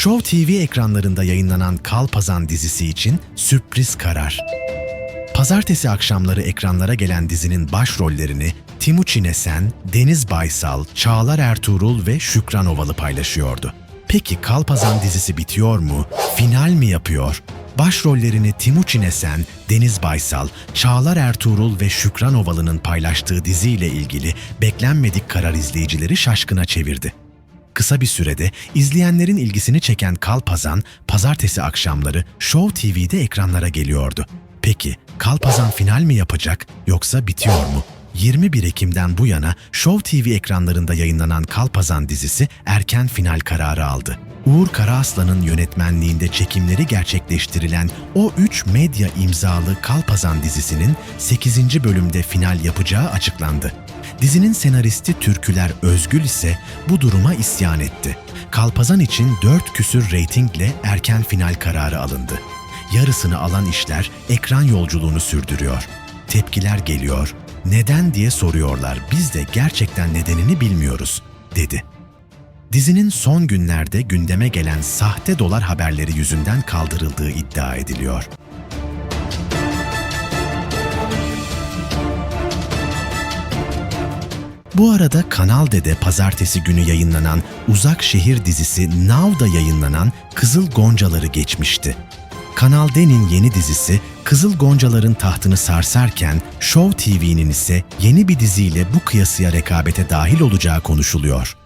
Show TV ekranlarında yayınlanan Kalpazan dizisi için sürpriz karar. Pazartesi akşamları ekranlara gelen dizinin başrollerini Timuçin Esen, Deniz Baysal, Çağlar Ertuğrul ve Şükran Ovalı paylaşıyordu. Peki Kalpazan dizisi bitiyor mu? Final mi yapıyor? Başrollerini Timuçin Esen, Deniz Baysal, Çağlar Ertuğrul ve Şükran Ovalı'nın paylaştığı diziyle ilgili beklenmedik karar izleyicileri şaşkına çevirdi. Kısa bir sürede izleyenlerin ilgisini çeken Kalpazan, pazartesi akşamları Show TV'de ekranlara geliyordu. Peki Kalpazan final mi yapacak yoksa bitiyor mu? 21 Ekim'den bu yana Show TV ekranlarında yayınlanan Kalpazan dizisi erken final kararı aldı. Uğur Karaaslan'ın yönetmenliğinde çekimleri gerçekleştirilen o 3 medya imzalı Kalpazan dizisinin 8. bölümde final yapacağı açıklandı. Dizinin senaristi Türküler Özgül ise bu duruma isyan etti. Kalpazan için 4 küsür reytingle erken final kararı alındı. Yarısını alan işler ekran yolculuğunu sürdürüyor. Tepkiler geliyor. Neden diye soruyorlar. Biz de gerçekten nedenini bilmiyoruz, dedi. Dizinin son günlerde gündeme gelen sahte dolar haberleri yüzünden kaldırıldığı iddia ediliyor. Bu arada Kanal D'de pazartesi günü yayınlanan Uzak Şehir dizisi Now'da yayınlanan Kızıl Goncaları geçmişti. Kanal D'nin yeni dizisi Kızıl Goncaların tahtını sarsarken Show TV'nin ise yeni bir diziyle bu kıyasıya rekabete dahil olacağı konuşuluyor.